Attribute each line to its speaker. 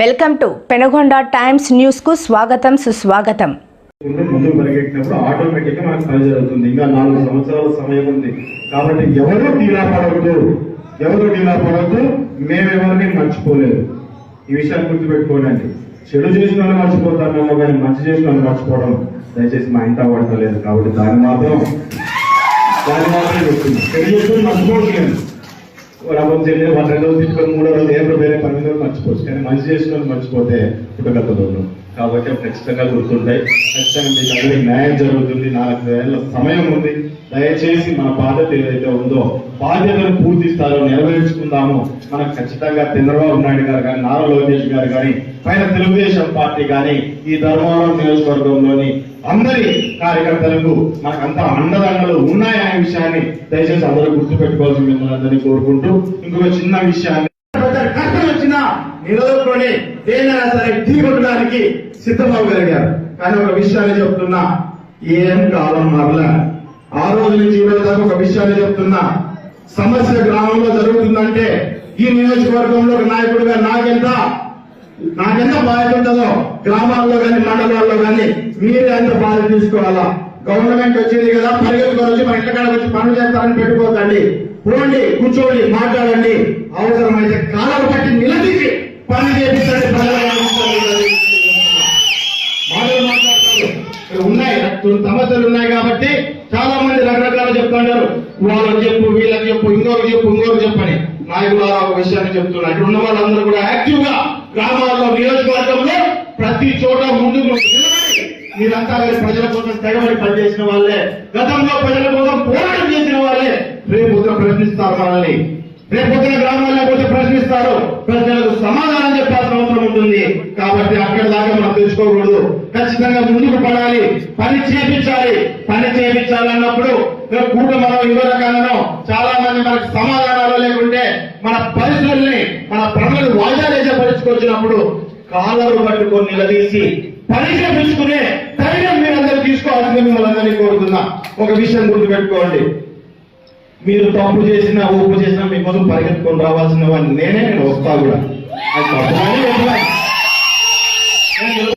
Speaker 1: Welcome to Penagonda times న్యూస్కు స్వాగతం సుస్వాగతం.
Speaker 2: ఉంటే ముందు పరిగెట్టినప్పుడు ఆటోమేటిక్గా మనకు పని జరుగుతుంది. ఇంకా నాలుగు సంవత్సరాల సమయం ఉంది. కాబట్టి ఎవరు డీలా పడవద్దు. ఎవరు డీలా పడవద్దు. మేమెవరిని మర్చిపోలేదు. ఈ విషయాన్ని గుర్తుపెట్టుకోనండి. చెడు చేసిన వాళ్ళు మర్చిపోతామేమో కానీ మంచి చేసిన వాళ్ళు మర్చిపోవడం దయచేసి మా ఇంట పడతలేదు కాబట్టి దాన్ని మాత్రం దాన్ని మాత్రం చెప్తుంది చెడు చేసిన మర్చిపోవట్లేదు రవం చెల్లి వాళ్ళు రెండో రోజు తీసుకొని మూడో రోజు ఏ వేరే పని మీద మర్చిపోవచ్చు కానీ మంచి చేసుకొని మర్చిపోతే పుట్టగలదు కాబట్టి అవి ఖచ్చితంగా గుర్తుంటాయి. ఖచ్చితంగా మీకు అందరికి న్యాయం జరుగుతుంది. నాలుగు వేల సమయం ఉంది. దయచేసి మన బాధ్యత ఏదైతే ఉందో బాధ్యతను పూర్తి స్థాయిలో నెరవేర్చుకుందాము. మనకు ఖచ్చితంగా చంద్రబాబు నాయుడు గారు కానీ నారా లోకేష్ గారు కానీ పైన తెలుగుదేశం పార్టీ కానీ ఈ ధర్మవరం నియోజకవర్గంలోని అందరి కార్యకర్తలకు మనకంతా అండదండలు ఉన్నాయా విషయాన్ని దయచేసి అందరూ గుర్తుపెట్టుకోవాల్సి మిమ్మల్ని అందరినీ కోరుకుంటూ ఇంకొక చిన్న విషయాన్ని నిలదొక్కుని దేనైనా సరే ఢీకొట్టడానికి సిద్ధమవగలిగారు కానీ ఒక విషయాన్ని చెప్తున్నా ఏం కాలం మరలా. ఆ రోజు నుంచి ఈ రోజు దాకా ఒక విషయాన్ని చెప్తున్నా సమస్య గ్రామంలో జరుగుతుందంటే ఈ నియోజకవర్గంలో ఒక నాయకుడిగా నాకెంత నాకెంత బాధ్యత ఉంటుందో గ్రామాల్లో కానీ మండలాల్లో కానీ మీరే అంత బాధ్యత తీసుకోవాలా? గవర్నమెంట్ వచ్చింది కదా పరిగెత్తుకొని వచ్చి మన ఇంటికాడ వచ్చి పనులు చేస్తారని పెట్టుకోకండి. పోండి కూర్చోండి మాట్లాడండి. అవసరమైతే కాలాలు పట్టి నిలదీసి పని చేపించండి ఉన్నాయి సమస్యలు ఉన్నాయి కాబట్టి చాలా మంది రకరకాలు చెప్తుంటారు వాళ్ళకి చెప్పు వీళ్ళకి చెప్పు ఇంకోరు చెప్పు ఇంకోరు చెప్పని నాయకులు ఒక విషయాన్ని చెప్తున్నారు. ఇక్కడ ఉన్న వాళ్ళందరూ కూడా యాక్టివ్గా గ్రామాల్లో నియోజకవర్గంలో ప్రతి చోట ముందుకు మీరంతా ప్రజల కోసం తెగబడి పనిచేసిన వాళ్ళే. గతంలో ప్రజల కోసం పోరాటం చేసిన వాళ్ళే. రేపు ఉదయం ప్రశ్నిస్తారు మనల్ని. రేపు పొద్దున గ్రామాల్లో పోతే అవసరం ఉంటుంది. కాబట్టి అక్కడ దాకా మనం తెలుసుకోకూడదు. ఖచ్చితంగా ముందుకు పడాలి. పని చేపించాలి. పని చేపించాలన్నప్పుడు కూట మనం ఇంకో రకాలను చాలా మంది మనకు సమాధానాలు లేకుంటే మన పరిస్థితుల్ని మన ప్రజలు వాయిదా పరుచుకొచ్చినప్పుడు కాలరు పట్టుకొని నిలదీసి పని ధైర్యం మీరందరూ తీసుకోవాలని మిమ్మల్ని అందరినీ కోరుతున్నా. ఒక విషయం గుర్తుపెట్టుకోండి. మీరు తప్పు చేసినా ఒప్పు చేసినా మీకోసం పరిగెత్తుకొని రావాల్సిన వాడిని నేనే నేను వస్తా కూడా. అది తప్పు